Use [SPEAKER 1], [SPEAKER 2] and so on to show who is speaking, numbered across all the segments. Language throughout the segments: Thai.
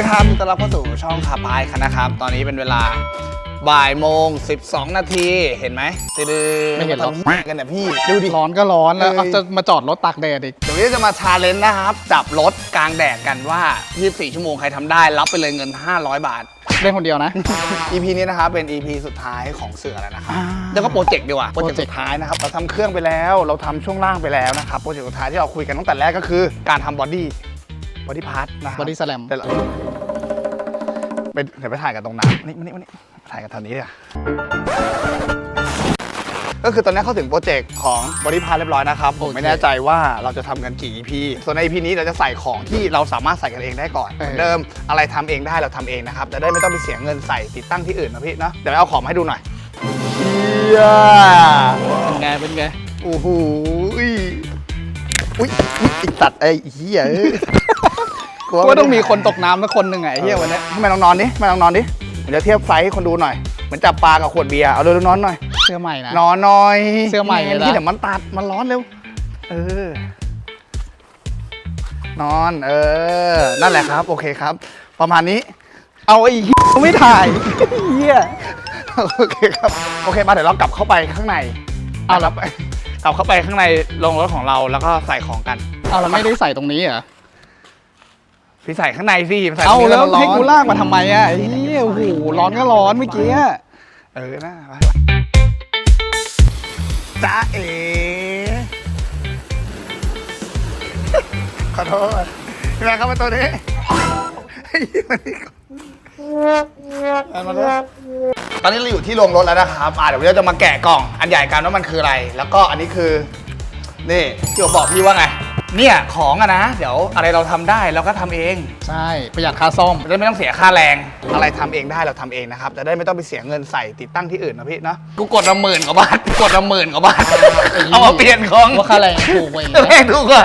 [SPEAKER 1] ดีครับต้อนรับเข้าสู่ช่องขับพายคันนะครับ ตอนนี้เป็นเวลาบ่ายโมง 12 นาที เห็นไหมตื้อๆ
[SPEAKER 2] ไม่เห็นหรอก
[SPEAKER 1] ทำเหี้ยกันเนี่ยพี่ ดูดิ
[SPEAKER 2] ร้อนก็ร้อนแล้ว
[SPEAKER 1] เออ
[SPEAKER 2] เอาจะมาจอดรถตากแดดอีก
[SPEAKER 1] เดี๋ยววันนี้จะมาชาเลนจ์นะครับ จับรถกลางแดดกันว่า 24 ชั่วโมงใครทำได้ รับไปเลยเงิน 500 บาท
[SPEAKER 2] เล่นคนเดียวนะ
[SPEAKER 1] EP นี้นะครับ เป็น EP สุดท้ายของเสือแล้วนะครับ
[SPEAKER 2] อ่า
[SPEAKER 1] แล้วก็โปรเจกต์ดีกว่าโปรเจกต์
[SPEAKER 2] โปรเจกต์
[SPEAKER 1] สุดท้ายนะครับ เราทำเครื่องไปแล้ว เราทำช่วงล่างไปแล้วนะครับ โปรเจกต์สุดท้ายที่เราคุยกันตั้งแต่แรกก็คือ การทำบอดี้ บอดี้พาร์ทนะครับ
[SPEAKER 2] บอดี้สแลม
[SPEAKER 1] แต่ละไปเดี๋ยวไปถ่ายกันตรงน้ำนี่มานี่มานี่ถ่ายกันแถวนี้เลยก็คือตอนนี้เข้าถึงโปรเจกต์ของบริพาเรียบร้อยนะครับ ผมไม่แน่ใจว่าเราจะทำกันกี่ EP ส่วนใน EP นี้เราจะใส่ของที่เราสามารถใส่กันเองได้ก่อนเหมือนเดิมอะไรทำเองได้เราทำเองนะครับจะได้ไม่ต้องไปเสียเงินใส่ติดตั้งที่อื่นนะพี่เนาะเดี๋ยวเอาของมาให้ดูหน่อยเย้
[SPEAKER 2] เป็นไงเป็นไง
[SPEAKER 1] โอ้โหอุ้ยอุ้ยอุ๊ยไอีตัดไอ้เหี้ย เอ้ย
[SPEAKER 2] กูว่าต้องมีคนตกน้ำสักคนหนึ่งไงไอ้เฮียวันเนี้ย
[SPEAKER 1] ทำไมลองนอนดิทำไมลองนอนดิเดี๋ยวเทียบไซส์ให้คนดูหน่อย เหมือนจับปลากับขวดเบียร์ เอาเร็วๆนอนหน่อย
[SPEAKER 2] เสื้อใหม่นะ
[SPEAKER 1] นอนหน่อย
[SPEAKER 2] เสื้อใหม่เลยนะ
[SPEAKER 1] ที่เดี๋ยวมันตัด มันร้อนเร็ว เออ นอน เออ นั่นแหละครับ โอเคครับ ประมาณนี้
[SPEAKER 2] เอาไอ้เหี้ยไม่ถ่ายเฮีย
[SPEAKER 1] โอเคครับ โอเคมาเดี๋ยวเรากลับเข้าไปข้างใน เอาแล้วไป กลับเข้าไปข้างในโรงรถของเรา แล้วก็ใส่ของกัน
[SPEAKER 2] เอาเราไม่ได้ใส่ตรงนี้เหรอ
[SPEAKER 1] พี่ใส่ข้างในสิใส่ตร
[SPEAKER 2] เอา
[SPEAKER 1] งนี้
[SPEAKER 2] แล้ว
[SPEAKER 1] มันร้อน
[SPEAKER 2] ให้กูลากมาทำไมอะไอ้เฮียโอ้โหร้อนก็ร้อนเมื่อกี้อะ
[SPEAKER 1] เออนะไปจ้าเอ๋ขอโทษพี่แม่เข้ามาตัวนี้เฮ้ยมันนี่ก่อนเอามาด้วยตอนนี้เราอยู่ที่โรงรถแล้วนะครับอ่าเดี๋ยวเราจะมาแกะกล่องอันใหญ่กันว่ามันคืออะไร แล้วก็อันนี้คือ นี่ที่ผมบอกพี่ว่าไง เนี่ยของอะนะ เดี๋ยวอะไรเราทำได้เราก็ทำเอง
[SPEAKER 2] ใช่ประหยัดค่าซ่อม
[SPEAKER 1] จะได้ไม่ต้องเสียค่าแรง อะไรทำเองได้เราทำเองนะครับจะได้ไม่ต้องไปเสียเงินใส่ติดตั้งที่อื่นนะพี่เนาะกูกดละหมื่นกว่าบาทกดละหมื่นกว่าบาทเอามาเปลี่ยนของ
[SPEAKER 2] ว่าค่าแรงถูกกว่าอีกนะ
[SPEAKER 1] แรงถูกกว่า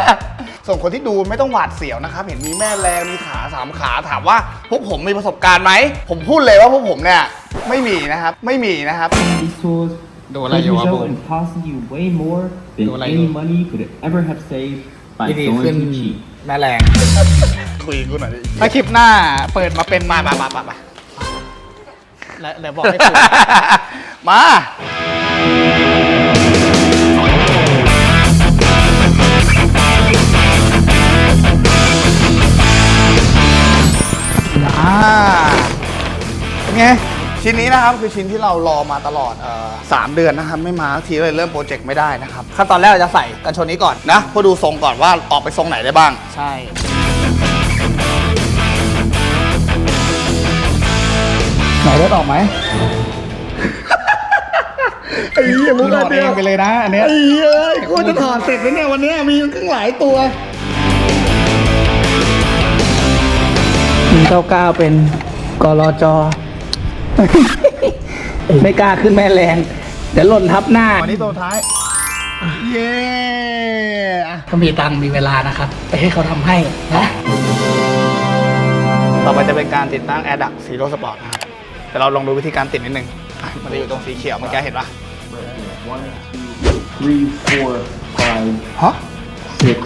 [SPEAKER 1] ส่วนคนที่ดูไม่ต้องหวาดเสียวนะครับ เห็นมีแม่แรงมีขาสามขาถามว่าพวกผมมีประสบการณ์ไหมผมพูดเลยว่าพวกผมเนี่ยไม่มีนะครับไม่มีนะครับ
[SPEAKER 3] These tools
[SPEAKER 2] Do
[SPEAKER 3] could
[SPEAKER 2] like you,
[SPEAKER 3] result
[SPEAKER 2] Abu.
[SPEAKER 3] in costing you way more than
[SPEAKER 2] Do like
[SPEAKER 3] any
[SPEAKER 2] you.
[SPEAKER 3] money you could ever have saved by
[SPEAKER 1] ดี
[SPEAKER 3] going
[SPEAKER 1] ขึ้น
[SPEAKER 3] too cheap.
[SPEAKER 1] แม่แรงคุยกูหน่อยดิ
[SPEAKER 2] ถ้าคลิปหน้าเปิดมาเป็น
[SPEAKER 1] มามามามามา
[SPEAKER 2] แล้วเดี๋ยวบอกให้ถูก
[SPEAKER 1] มาอ่าเป็นไง ชิ้นนี้นะครับคือชิ้นที่เรารอมาตลอดเอ่อสามเดือนนะครับไม่มาสักทีเลยเริ่มโปรเจกต์ไม่ได้นะครับขั้นตอนแรกเราจะใส่กันชนนี้ก่อนนะเพื่อดูทรงก่อนว่าออกไปทรงไหนได้บ้าง
[SPEAKER 2] ใช่
[SPEAKER 1] ไหนได้ออกไหม ไอ้เหี้ยมุก
[SPEAKER 2] ถอด
[SPEAKER 1] เดี
[SPEAKER 2] เอยง
[SPEAKER 1] ว
[SPEAKER 2] ไปเลยนะอันเนี้ย
[SPEAKER 1] ไอ้เอ้ยโคตรจะถอดเสร็จแล้วเนี่ยวันเนี้ยมีตั้งหลายตัว
[SPEAKER 4] 199เป็นกรจ ไม่กล้าขึ้นแม่แรงเดี๋ยวหล่นทับหน้า
[SPEAKER 1] วันนี้ตัวท้าย เย้อะ
[SPEAKER 4] ถ้ามีตังค์มีเวลานะครับ ไปให้เขาทำให้นะ
[SPEAKER 1] ต่อไปจะเป็นการติดตั้ง a i r d u c t Zero Sport นะครับแต่เราลองดูวิธีการติดนิดนึงอะมันจะอยู่ตรงสีเขียวเมื่อกี้เห็นปะ
[SPEAKER 3] One, two, three, four, five,
[SPEAKER 1] ฮะ
[SPEAKER 3] six,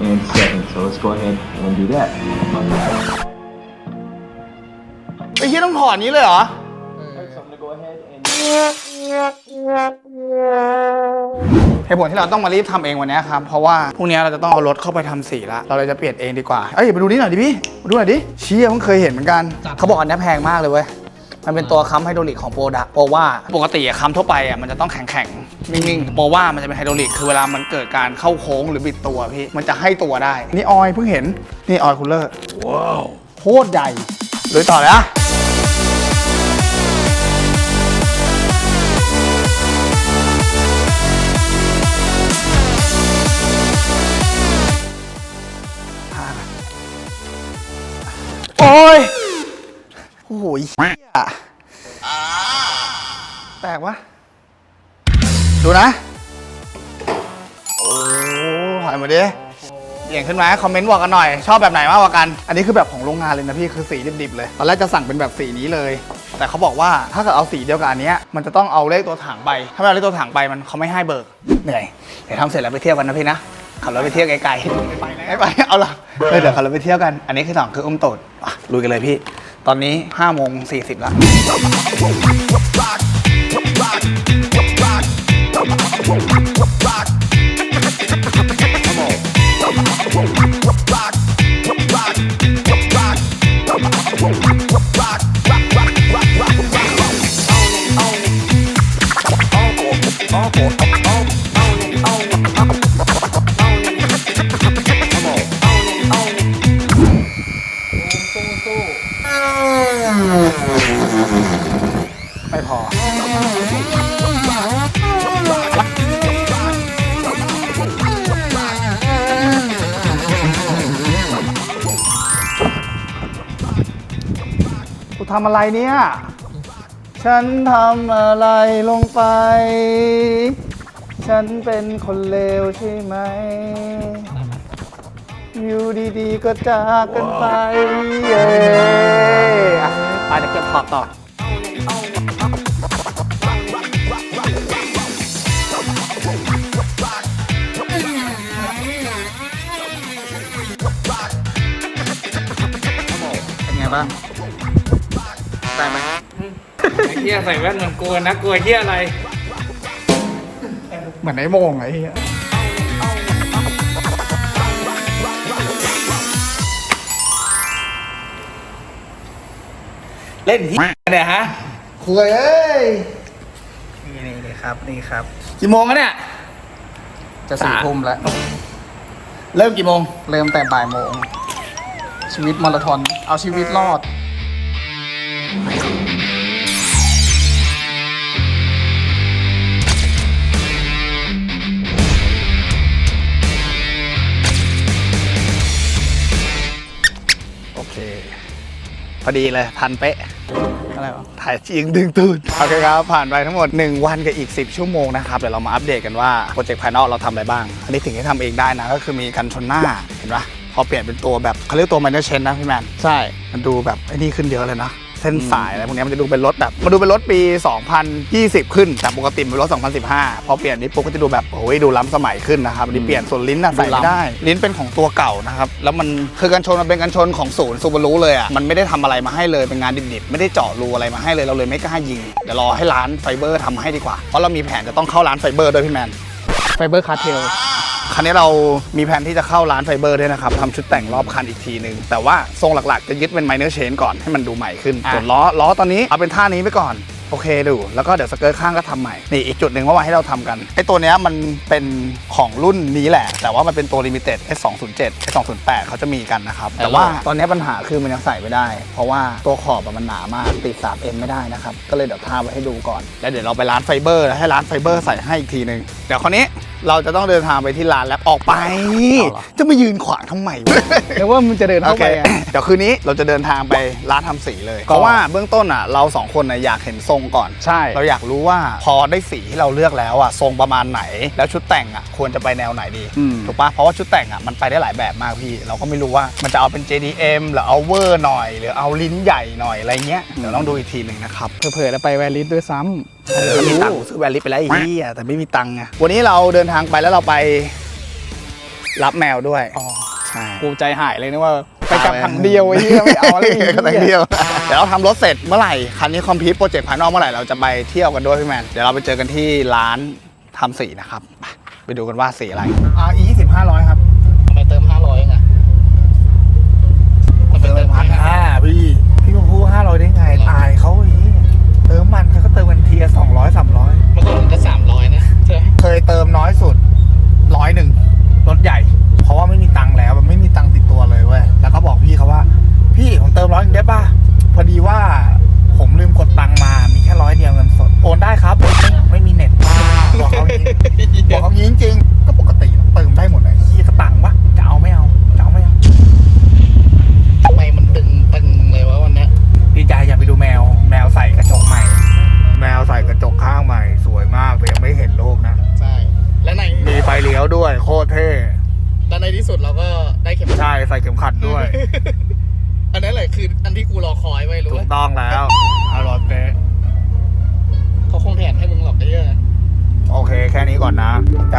[SPEAKER 3] and seven. So let's go ahead and do that.
[SPEAKER 1] ไอ้ที่ต้องถอดนี้เลยเหรอ
[SPEAKER 3] So I'm gonna go ahead and
[SPEAKER 1] เหตุผลที่เราต้องมารีบทำเองวันนี้ครับ เพราะว่าพรุ่งนี้เราจะต้องเอารถเข้าไปทำสีละ เราเลยจะเปลี่ยนเองดีกว่า เอ้ยไปดูนี่หน่อยดิพี่มาดูหน่อยดิเชี่ยเพิ่งเคยเห็นเหมือนกัน เขาบอกอันนี้แพงมากเลยเว้ย มันเป็นตัวค้ำไฮดรอลิกของโปรดะโปรว่าปกติอะค้ำทั่วไปอะมันจะต้องแข็งๆนิ่งๆโปรว่ามันจะเป็นไฮดรอลิกคือเวลามันเกิดการเข้าโค้งหรือบิดตัวพี่มันจะให้ตัวได้ นี่ออยเพิ่งเห็นนี่ออยคูลเลอร์ว้าวโคตรใหญ่เลยต่อเลยอะโอ้ย โอ้โหเหี้ยแตกวะ ดูนะ โอ้หอยหมาดิ เบี่ยงขึ้นมาคอมเมนต์บอกกันหน่อย ชอบแบบไหนมากกว่ากัน อันนี้คือแบบของโรงงานเลยนะพี่คือสีดิบๆเลย ตอนแรกจะสั่งเป็นแบบสีนี้เลย แต่เขาบอกว่าถ้าเกิดเอาสีเดียวกับอันนี้มันจะต้องเอาเลขตัวถังไป ถ้าไม่เอาเลขตัวถังไปมันเขาไม่ให้เบิก เหนื่อย เดี๋ยวทำเสร็จแล้วไปเที่ยวกันนะพี่นะขับรถไปเที่ยวไกลๆไม่ไปไม่ไปเอาละเดี๋ยวขับรถไปเที่ยวกัน อันนี้คือสองคืออุ้มโตดลุยกันเลยพี่ ตอนนี้5โมง40แล้ว ไม่พอ กูทำอะไรเนี่ย ฉันทำอะไรลงไป ฉันเป็นคนเลวใช่ไหม อยู่ดีๆก็จากกันไปเย้อะไปเดี๋ยวเก็บขอบต่อ บ้าง ได้ไหม
[SPEAKER 2] ไอ้เหี้ยใส่แว่นเหมือนกลัวนะกลัวเหี้ยอะไร
[SPEAKER 1] เหมือนไอ้โมงไอ้เหี้ยเล่นที่เนี่ยฮะคุยเอ้ย นี่นี่นี่ครับ นี่ครับ กี่โมงแล้วเนี่ย จะสี่ทุ่มแล้ว เริ่มกี่โมง
[SPEAKER 2] เริ่มแต่บ่ายโมง ชีวิตมาราธอน เอาชีวิตรอด
[SPEAKER 1] โอเค พอดีเลย ทันเป๊ะ อะไรวะ ถ่ายจริงดึงตูดโอเคครับ ผ่านไปทั้งหมด 1 วันกับอีก 10 ชั่วโมงนะครับ เดี๋ยวเรามาอัปเดตกันว่า โปรเจกต์ภายนอกเราทำอะไรบ้าง อันนี้ถึงที่ทำเองได้นะ ก็คือมีกันชนหน้า เห็นปะ พอเปลี่ยนเป็นตัวแบบเขาเรียกตัว minor chain นะพี่แมน
[SPEAKER 2] ใช่
[SPEAKER 1] มันดูแบบไอ้นี่ขึ้นเยอะเลยนะเส้นสายอะไรพวกเนี้ยมันจะดูเป็นรถแบบมันดูเป็นรถปี 2020 ขึ้นจากปกติเป็นรถ 2015 พอเปลี่ยนนี้ปุ๊บก็จะดูแบบโอ้ยดูล้ำสมัยขึ้นนะครับอันนี้เปลี่ยนส่วนลิ้นน่ะใส่ไม่ได้ ลิ้นเป็นของตัวเก่านะครับ แล้วมันคือกันชนมันเป็นกันชนของศูนย์ซูบารุเลยอะมันไม่ได้ทำอะไรมาให้เลยเป็นงานดิบๆไม่ได้เจาะรูอะไรมาให้เลยเราเลยไม่กล้ายิงเดี๋ยวรอให้ร้านไฟเบอร์ทำให้ดีกว่าเพราะเรามีแผนจะต้องเข้าร้านไฟเบอร์ด้วยพี่แมน
[SPEAKER 2] ไฟเบอร์คาร์เทล
[SPEAKER 1] คันนี้เรามีแผนที่จะเข้าร้านไฟเบอร์ด้วยนะครับทำชุดแต่งรอบคันอีกทีหนึ่งแต่ว่าทรงหลักๆจะยึดเป็นไมเนอร์เชนก่อนให้มันดูใหม่ขึ้น
[SPEAKER 2] อะ
[SPEAKER 1] ส่วนล้อล้อตอนนี้เอาเป็นท่านี้ไปก่อนโอเคดู แล้วก็เดี๋ยวสเกิร์ตข้างก็ทำใหม่ นี่อีกจุดหนึ่งเมื่อวานให้เราทำกันไอตัวเนี้ยมันเป็นของรุ่นนี้แหละ แต่ว่ามันเป็นตัวลิมิเต็ด S207 S208 เขาจะมีกันนะครับ แต่ว่าตอนนี้ปัญหาคือมันยังใส่ไม่ได้ เพราะว่าตัวขอบอะมันหนามากติด 3M ไม่ได้นะครับ ก็เลยเดี๋ยวทาไว้ให้ดูก่อน แล้วเดี๋ยวเราไปร้านไฟเบอร์แล้วให้ร้านไฟเบอร์ใส่ให้อีกทีหนึ่งเดี๋ยวคราวนี้ เราจะต้องเดินทางไปที่ร้านแล้วออกไป จะมายืนขวางทำไมวะ
[SPEAKER 2] นึกว่ามึงจะเดิน
[SPEAKER 1] โอ
[SPEAKER 2] เข้า
[SPEAKER 1] เค
[SPEAKER 2] ไปอะ
[SPEAKER 1] เดี๋ยวคืนนี้เราจะเดินทางไปร้านทำสีเลย
[SPEAKER 2] ก็
[SPEAKER 1] เพราะว่าเบื้องต้นอะเราสองคนน่ะอยากเห็นทรงก่อน
[SPEAKER 2] ใช่
[SPEAKER 1] เราอยากรู้ว่าพอได้สีที่เราเลือกแล้วอะทรงประมาณไหน แล้วชุดแต่งอะควรจะไปแนวไหนดี
[SPEAKER 2] อืม
[SPEAKER 1] ถูกปะเพราะว่าชุดแต่งอะมันไปได้หลายแบบมากพี่ เราก็ไม่รู้ว่ามันจะเอาเป็น JDM หรือเอาเวอร์หน่อย หรือเอาลิ้นใหญ่หน่อยอะไรเงี้ยเดี๋ยวต้องดูอีกทีหนึ่งนะครับ
[SPEAKER 2] เผื่อๆจะไปแวลิสด้วยซ้
[SPEAKER 1] เออมีตังค์ซื้อแวลิสไปแล้วไอีกที่แต่ไม่มีตังค์ไงวันนี้เราเดินทางไปแล้วเราไป รับแมวด้วยำ
[SPEAKER 2] อ๋อ
[SPEAKER 1] ใช่
[SPEAKER 2] กูใจหายเลยนึกว่าไปกลับถังเดียวไอ้เหี้ยไม่เอาอะไรอีก
[SPEAKER 1] ก็ถังเดียวเดี๋ยวเราทำรถเสร็จเมื่อไหร่คันนี้คอมพิวโปรเจกต์ภายนอกเมื่อไหร่เราจะไปเที่ยวกันด้วยพี่แมนเดี๋ยวเราไปเจอกันที่ร้านทำสีนะครับ ไปไปดูกันว่าสีอะไร RE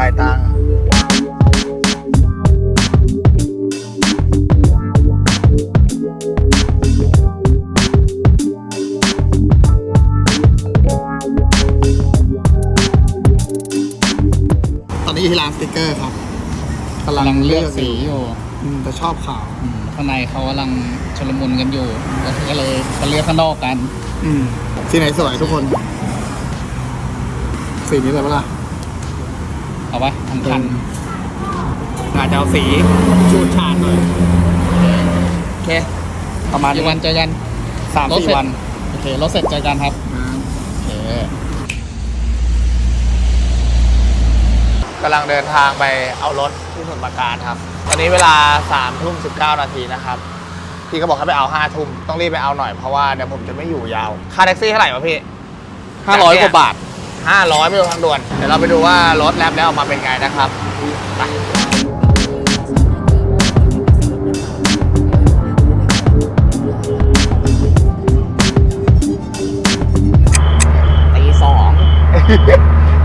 [SPEAKER 1] ายตังอน
[SPEAKER 4] นี้
[SPEAKER 1] ที่
[SPEAKER 4] ร้าน
[SPEAKER 1] สติกเกอร์ครับกำลังเลือ
[SPEAKER 2] กสีอยู่
[SPEAKER 1] แต่ชอบขาว
[SPEAKER 2] ข้างในเขากำลังชลมุนกันอยู่ก็เลยก็เลือกข้างนอกกัน
[SPEAKER 1] อืมสีไหนสวยทุกคน สีนี้เลยปะล่ะ
[SPEAKER 2] เอาปะทันทัน
[SPEAKER 1] อาจจะเอาสีชูดฉาดหน่อยโอเคประมาณ
[SPEAKER 2] กี่
[SPEAKER 1] นี้
[SPEAKER 2] วันเจอกัน
[SPEAKER 1] สาม
[SPEAKER 2] รถ
[SPEAKER 1] สี่
[SPEAKER 2] เสร็จ
[SPEAKER 1] วัน
[SPEAKER 2] โอเครถเสร็จเจอกันครับโอเค
[SPEAKER 1] กำลังเดินทางไปเอารถที่สมุทรปราการครับ ตอนนี้เวลา3ามทุ่มสินาทีนะครับพี่ก็บอกให้ไปเอา5้าทุ่มต้องรีบไปเอาหน่อยเพราะว่าเดี๋ยวผมจะไม่อยู่ยาว ค่าแท็กซี่เท่าไหร่วะพี่
[SPEAKER 2] ห้าร้อยกว่าบาท
[SPEAKER 1] 500 ไม่รวมทางด่วน เดี๋ยวเราไปดูว่ารถแลบแล้วออกมาเป็นไงนะครับไปตีสอง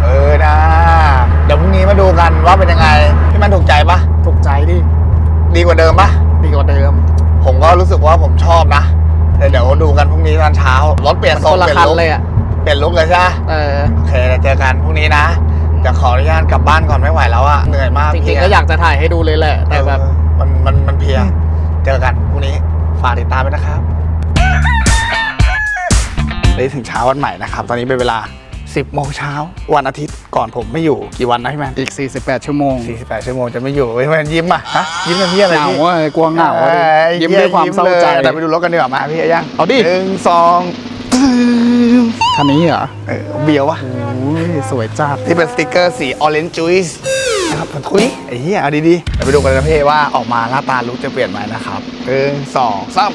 [SPEAKER 1] เออนะ เดี๋ยวพรุ่งนี้มาดูกันว่าเป็นยังไงพี่มันถูกใจปะ
[SPEAKER 2] ถูกใจดิ
[SPEAKER 1] ดีกว่าเดิมปะ
[SPEAKER 2] ดีกว่าเดิม
[SPEAKER 1] ผมก็รู้สึกว่าผมชอบนะแต่เดี๋ยวดูกันพรุ่งนี้ตอนเช้ารถเปลี่ยน
[SPEAKER 2] มัน
[SPEAKER 1] ทรง
[SPEAKER 2] คนละ
[SPEAKER 1] เปลี่ยน
[SPEAKER 2] คัน
[SPEAKER 1] ลุก
[SPEAKER 2] เลยอะ
[SPEAKER 1] เปลี่ยนลุกเลยใช่ไหม
[SPEAKER 2] เออ
[SPEAKER 1] โอเคเดี๋ยวเจอกันพรุ่งนี้นะเดี๋ยวขออนุญาตกลับบ้านก่อนไม่ไหวแล้วอะเหนื่อยมาก
[SPEAKER 2] จริง
[SPEAKER 1] เพลี
[SPEAKER 2] ๆก็อยากจะถ่ายให้ดูเลยแหละ แต่แบบ
[SPEAKER 1] เออมันมันมันเพลียเจอกันพรุ่งนี้ฝากติดตามด้วยนะครับนี่ถึงเช้าวันใหม่นะครับ ตอนนี้เป็นเวลา 10 โมงเช้า วันอาทิตย์ก่อนผมไม่อยู่กี่วันนะพี่แมน
[SPEAKER 2] อีก 48 ชั่วโมง
[SPEAKER 1] 48 ชั่วโมงจะไม่อยู่เฮ้ยแมนยิ้มอะฮะยิ้มเป็นพี่อะไร
[SPEAKER 2] เหงา
[SPEAKER 1] พี่
[SPEAKER 2] อะกลัวเหงาอะดิ
[SPEAKER 1] เอ้
[SPEAKER 2] ยิ้มด้วยความเศร้าใจ
[SPEAKER 1] แต่ไปดูรถกันดีกว่ามาพี่อายัง
[SPEAKER 2] เอาดิ
[SPEAKER 1] หนึ่งสอง
[SPEAKER 2] คันนี้เหรอ
[SPEAKER 1] เออเบียววะ
[SPEAKER 2] โอ้ยสวยจัด
[SPEAKER 1] ที่เป็นสติกเกอร์สี orange juice นะครับผมทุยไอ้เหี้ยเอาดีๆเดี๋ยวไปดูกันนะพี่ว่าออกมาหน้าตาลุกจะเปลี่ยนไหมนะครับหนึ่งสองสาม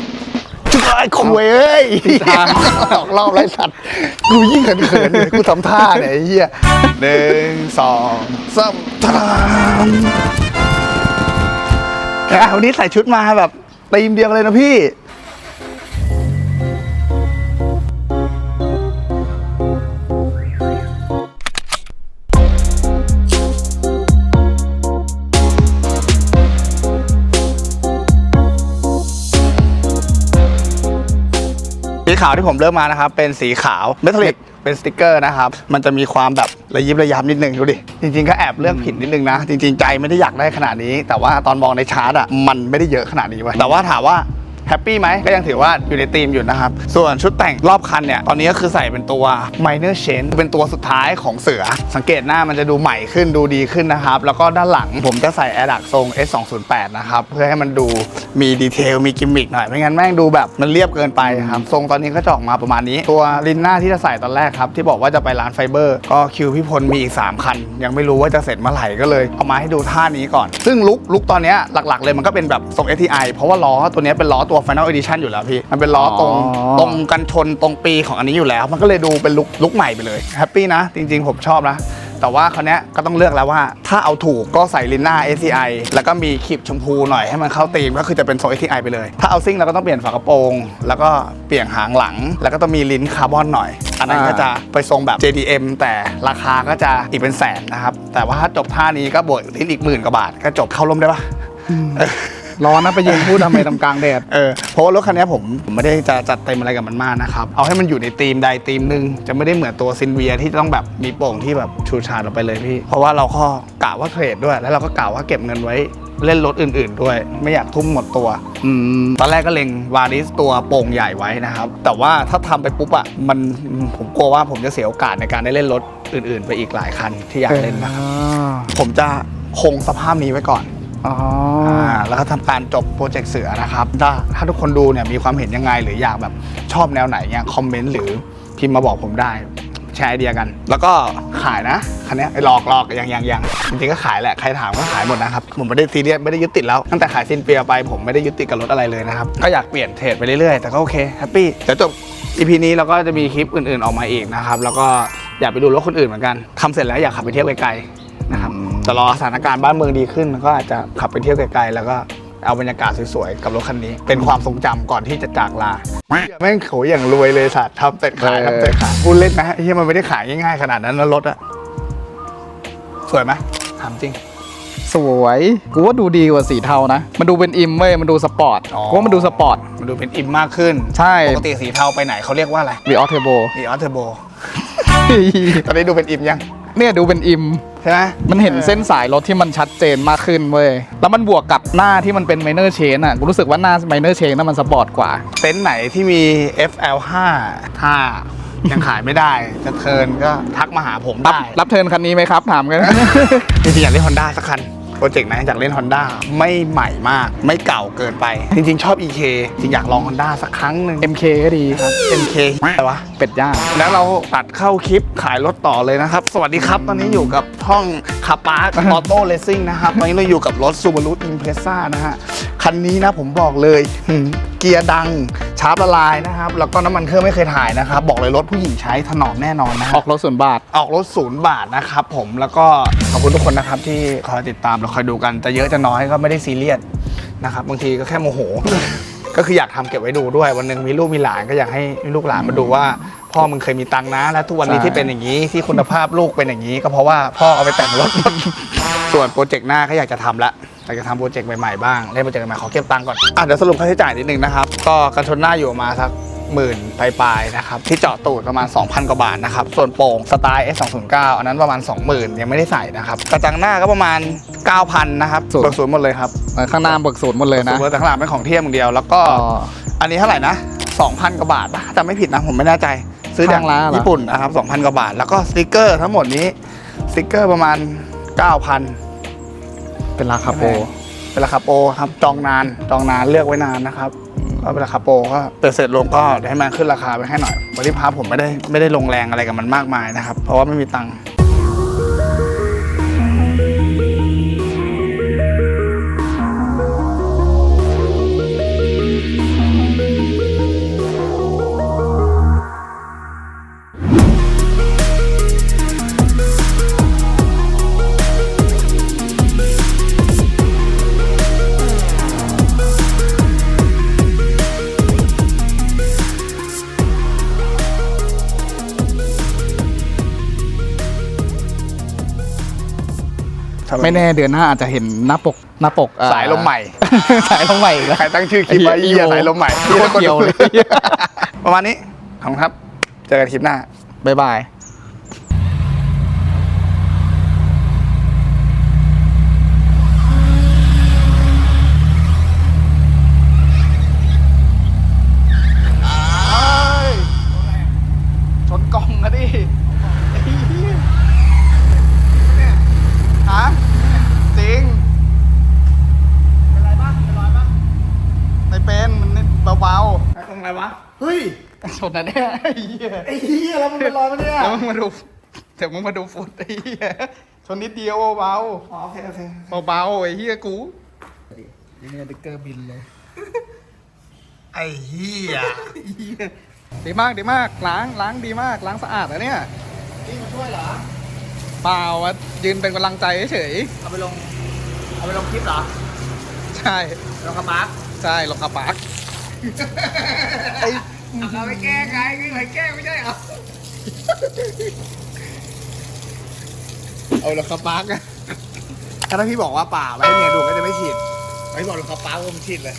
[SPEAKER 1] จุ๊บไอ้คุยเอ้ย
[SPEAKER 2] ทาง
[SPEAKER 1] สองรอบไรสัตว์กูยิ่งเขินๆเลยกูทำท่าเนี่ยไอ้เหี้ยหนึ่งสองสามทามอะวันนี้ใส่ชุดมาแบบตีมเดียวกันเลยนะพี่ ขาวที่ผมเลือกมานะครับ เป็นสีขาวเมทัลลิกเป็นสติกเกอร์นะครับ มันจะมีความแบบระยิบระยับนิดนึงดูดิ จริงๆก็แอบเลือกผิดนิดนึงนะ จริง ๆ ใจไม่ได้อยากได้ขนาดนี้ แต่ว่าตอนมองในชาร์ตอะมันไม่ได้เยอะขนาดนี้เว้ยแต่ว่าถามว่า แฮปปี้ไหมก็ยังถือว่าอยู่ในธีมอยู่นะครับ ส่วนชุดแต่งรอบคันเนี่ย ตอนนี้ก็คือใส่เป็นตัว minor change เป็นตัวสุดท้ายของเสือ สังเกตหน้ามันจะดูใหม่ขึ้นดูดีขึ้นนะครับ แล้วก็ด้านหลังผมจะใส่ a i r d a c ทรง S208 นะครับ เพื่อให้มันดูมีดีเทลมีกิมมิคหน่อย ไม่งั้นแม่งดูแบบมันเรียบเกินไปครับ ทรงตอนนี้ก็จะออกมาประมาณนี้ ตัวลินหน้าที่จะใส่ตอนแรกครับ ที่บอกว่าจะไปร้านไฟเบอร์ ก็คิวพี่พลมีอีก3คัน ยังไม่รู้ว่าจะเสร็จเมื่อไหร่ก็เลยเอามาให้ดูท่านี้ก่อน ซึ่งลุกลุกตอนนี้หลักๆ เลยมันก็เป็นแบบทรง STI เพราะว่าล้อตัวนี้เป็นล้อตัว Final Edition อยู่แล้วพี่ มันเป็นล้อตรง
[SPEAKER 2] อ๋อ
[SPEAKER 1] ตรงกันชนตรงปีของอันนี้อยู่แล้ว มันก็เลยดูเป็นลุกลุกใหม่ไปเลยแฮปปี้นะ จริงๆ ผมชอบนะ แต่ว่าคราวเนี้ยก็ต้องเลือกแล้วว่า ถ้าเอาถูกก็ใส่ลินหน้า SCI แล้วก็มีขีบชมพูหน่อยให้มันเข้าธีมก็คือจะเป็นทรง SCI ไปเลย ถ้าเอาซิ่งเราก็ต้องเปลี่ยนฝากระโปรง แล้วก็เปลี่ยนหางหลัง แล้วก็ต้องมีลิ้นคาร์บอนหน่อย อันนั้นก็จะไปทรงแบบ JDM แต่ราคาก็จะอีกเป็นแสนนะครับแต่ว่าถ้าจบท่านี้ก็บวกลิ้นอีกหมื่นกว่าบาทก็จบเข้าร่มได้ปะ
[SPEAKER 2] ร้อนนะไปยืนพูดทำไมตำกลางแดด
[SPEAKER 1] เออเพราะว่ารถคันนี้ผมผมไม่ได้จะจัดเต็มอะไรกับมันมากนะครับ เอาให้มันอยู่ในธีมใดธีมหนึ่งจะไม่ได้เหมือนตัวซินเวียที่ต้องแบบมีโป่งที่แบบชูชาดออกไปเลยพี่ เพราะว่าเราก็กะว่าเทรดด้วย แล้วเราก็กะว่าเก็บเงินไว้เล่นรถอื่น ๆ ด้วย ไม่อยากทุ่มหมดตัว
[SPEAKER 2] อืม
[SPEAKER 1] ตอนแรกก็เล็งวาริสตัวโป่งใหญ่ไว้นะครับ แต่ว่าถ้าทำไปปุ๊บอะมันผมกลัวว่าผมจะเสียโอกาสในการได้เล่นรถอื่น ๆ ไปอีกหลายคันที่อยากเล่นนะครับผมจะคงสภาพนี้ไว้ก่อน
[SPEAKER 2] อ๋อ
[SPEAKER 1] อ่าแล้วก็ทำการจบโปรเจกต์เสือนะครับถ้าถ้าทุกคนดูเนี่ยมีความเห็นยังไง หรืออยากแบบชอบแนวไหนเนี่ยคอมเมนต์หรือพิมพ์มาบอกผมได้แชร์ไอเดียกัน แล้วก็ขายนะคันเนี้ยไอ้หลอกหลอกยังยังยังจริงๆก็ขายแหละใครถามก็ขายหมดนะครับผมไม่ได้ซีเรียสไม่ได้ยึดติดแล้วตั้งแต่ขายซินเปียไปผมไม่ได้ยึดติดกับรถอะไรเลยนะครับก็อยากเปลี่ยนเทรดไปเรื่อยๆแต่ก็โอเคแฮปปี้เดี๋ยวจบ EP นี้เราก็จะมีคลิปอื่นๆออกมาอีกนะครับแล้วก็อยากไปดูรถคนอื่นเหมือนกันทำเสร็จแล้วอยากขับไปเที่ยวไกลๆนะครับ จะรอสถานการณ์บ้านเมืองดีขึ้น ก็อาจจะขับไปเที่ยวไกลๆแล้วก็เอาบรรยากาศสวยๆกับรถคันนี้ เป็นความทรงจำก่อนที่จะจากลาแม่งโขอย่างรวยเลยสัตว์ทำเสร็จขายทำเสร็จขายพูดเล่นนะไอ้เฮียมันไม่ได้ขายง่ายๆขนาดนั้นนะรถอะสวยไหมถามจริง
[SPEAKER 2] สวยกูว่าดูดีกว่าสีเทานะ มันดูเป็นอิมเว้ยมันดูสปอร์ต
[SPEAKER 1] อ๋อ
[SPEAKER 2] กูว่ามันดูสปอร์ต
[SPEAKER 1] มันดูเป็นอิมมากขึ้น
[SPEAKER 2] ใช่
[SPEAKER 1] ปกติสีเทาไปไหนเขาเรียกว่าอะไร
[SPEAKER 2] วีออเทอร์โบ
[SPEAKER 1] มีออเทอร์โบตอนนี้ดูเป็นอิมยัง
[SPEAKER 2] เนี่ยดูเป็นอิม
[SPEAKER 1] ใช่ไหม
[SPEAKER 2] มันเห็นเส้นสายรถที่มันชัดเจนมากขึ้นเว้ย แล้วมันบวกกับหน้าที่มันเป็นไมเนอร์เชนอะ กูรู้สึกว่าหน้าไมเนอร์เชนน่ะมันสปอร์ตกว่า
[SPEAKER 1] เต็นท์ไหนที่มี FL5 ถ้ายังขายไม่ได้จะเทิร์นก็ทักมาหาผม
[SPEAKER 2] รับ
[SPEAKER 1] ได้
[SPEAKER 2] รับเทิร์นคันนี้ไหมครับ ถามกัน
[SPEAKER 1] จริงๆอยากเล่น Honda สักคัน โปรเจกต์นะอยากเล่น Honda ไม่ใหม่มาก ไม่เก่าเกินไป จริง ๆ ชอบ EK จริงอยากลอง Honda สักครั้งหนึ่ง
[SPEAKER 2] MK ก็ดีครับ
[SPEAKER 1] MK อะไรวะ
[SPEAKER 2] เป็ดย่าง
[SPEAKER 1] แล้วเราตัดเข้าคลิปขายรถต่อเลยนะครับ สวัสดีครับ ตอนนี้อยู่กับช่องคาปาร์ออโต้เลสซิ่งนะครับ ตอนนี้เราอยู่กับรถ Subaru Impreza นะฮะ คันนี้นะผมบอกเลยหืมเกียร์ดังชาร์ปละลายนะครับ แล้วก็น้ำมันเครื่องไม่เคยถ่ายนะครับ บอกเลยรถผู้หญิงใช้ถนอมแน่นอนนะฮะ
[SPEAKER 2] ออกรถส่วนย์บาท
[SPEAKER 1] ออกรถศูนย์บาทนะครับผมแล้วก็ขอบคุณทุกคนนะครับที่คอยติดตามเราคอยดูกันจะเยอะจะน้อยก็ไม่ได้ซีเรียสนะครับบางทีก็แค่โมโห ก็คืออยากทำเก็บไว้ดูด้วยวันหนึ่งมีลูกมีหลานก็อยากให้ลูกหลานมาดูว่า พ่อมึงเคยมีตังค์นะ และทุกวันนี้
[SPEAKER 2] ใช่
[SPEAKER 1] ที่เป็นอย่างนี้ที่คุณภาพลูกเป็นอย่างนี้ ก็เพราะว่าพ่อเอาไปแต่งรถ ส่วนโปรเจกต์หน้าก็อยากจะทำละอยากจะทำโปรเจกต์ใหม่ๆบ้างเล่นโปรเจกต์ใหม่ๆขอเก็บตังค์ก่อนอะเดี๋ยวสรุปค่าใช้จ่ายนิดนึงนะครับ ก็กันชนหน้าอยู่ประมาณสักหมื่นปลายๆนะครับที่เจาะตูดประมาณ 2,000 กว่าบาทนะครับ ส่วนโป่งสไตล์ S209 อันนั้นประมาณ 20,000 ยังไม่ได้ใส่นะครับ กระจังหน้าก็ประมาณ 9,000 นะครับ
[SPEAKER 2] ศูนย์
[SPEAKER 1] เบิกศูนย์หมดเลยครับ
[SPEAKER 2] ข้างหน้าเบิกศูนย์หมดเลยนะ
[SPEAKER 1] ศูนย์แต่ข้างหลังเป็นของเทียมอย่างเดียว แล้วก็
[SPEAKER 2] อ๋อ
[SPEAKER 1] อันนี้เท่าไหร่นะ 2,000 กว่าบาทปะจำไม่ผิดนะผมไม่แน่ใจ ซื้อจาก
[SPEAKER 2] ข้างร้านเหรอ
[SPEAKER 1] ญี่ปุ่นนะครับ 2,000 กว่าบาท แล้วก็สติกเกอร์ทั้งหมดนี้สติกเกอร์ประมาณ 9,000
[SPEAKER 2] เป็นราคาโปร
[SPEAKER 1] เป็นราคาโปรครับจองนานจองนานเลือกไว้นานนะครับก็เป็นราคาโปรก็เติมเสร็จลงก็เดี๋ยวให้มันขึ้นราคาไปให้หน่อยวันนี้พาผมไม่ได้ไม่ได้ลงแรงอะไรกับมันมากมายนะครับ เพราะว่าไม่มีตังค์ ไม
[SPEAKER 2] ไม่แน่เดือนหน้าอาจจะเห็นหน้าปกหน้าปกเอ่อ
[SPEAKER 1] สายลมใหม่
[SPEAKER 2] สายลมใหม่อีกแล้ว
[SPEAKER 1] ใครตั้งชื่อคลิปว่า
[SPEAKER 2] ไอ้
[SPEAKER 1] เอี
[SPEAKER 2] เหี้
[SPEAKER 1] ย
[SPEAKER 2] ย
[SPEAKER 1] สายลมใหม่
[SPEAKER 2] โคตรเกี่ยวเลย
[SPEAKER 1] ประมาณนี้ ขอบคุณครับ เจอกันคลิปหน้า
[SPEAKER 2] บ๊ายบาย
[SPEAKER 1] ชนกล่องอะดิไอ้เหี้ยเนี่ยฮะจริง เป็นไรบ้างเป็นรอยบ้างไม่เป็น มันเบาๆตรงไหนวะ เฮ้ย
[SPEAKER 2] ชนนะเนี่ยไอ้เหี้ย
[SPEAKER 1] ไอ้เหี้ยแล้วมันเป็นรอยมันเนี่ย
[SPEAKER 2] แล้วมึงมาดูเดี๋ยวมึงมาดูฟุตไอ้เหี้ยชนนิดเดียวเบา
[SPEAKER 1] อ๋อโอเคโอเค
[SPEAKER 2] ๆเบาๆไอ้เหี้ยกู
[SPEAKER 4] นี่ติ๊กเกอร์บินเลย
[SPEAKER 1] ไอ้เหี้ย
[SPEAKER 2] ดีมากดีมากล้างล้างดีมากล้างสะอาดนะเนี่ย
[SPEAKER 1] นี่มาช่วยเหรอ
[SPEAKER 2] เปล่าอะยืนเป็นกำลังใจเฉย
[SPEAKER 1] เอาไปลงเอาไปลงคลิปเหรอ
[SPEAKER 2] ๆใช่
[SPEAKER 1] ลงคามาร์ค
[SPEAKER 2] ใช่ลงกระปัก
[SPEAKER 1] เอาไปแก้ไงไม่เคยแก้ไม่ใช่เหรอ
[SPEAKER 2] เอาลงกระปักอะ
[SPEAKER 1] ถ้าพี่บอกว่าเปล่าไว้ให้เมียดูก็จะไม่ฉีดไอ้บอกลงคาปาร์คผมฉีดเลย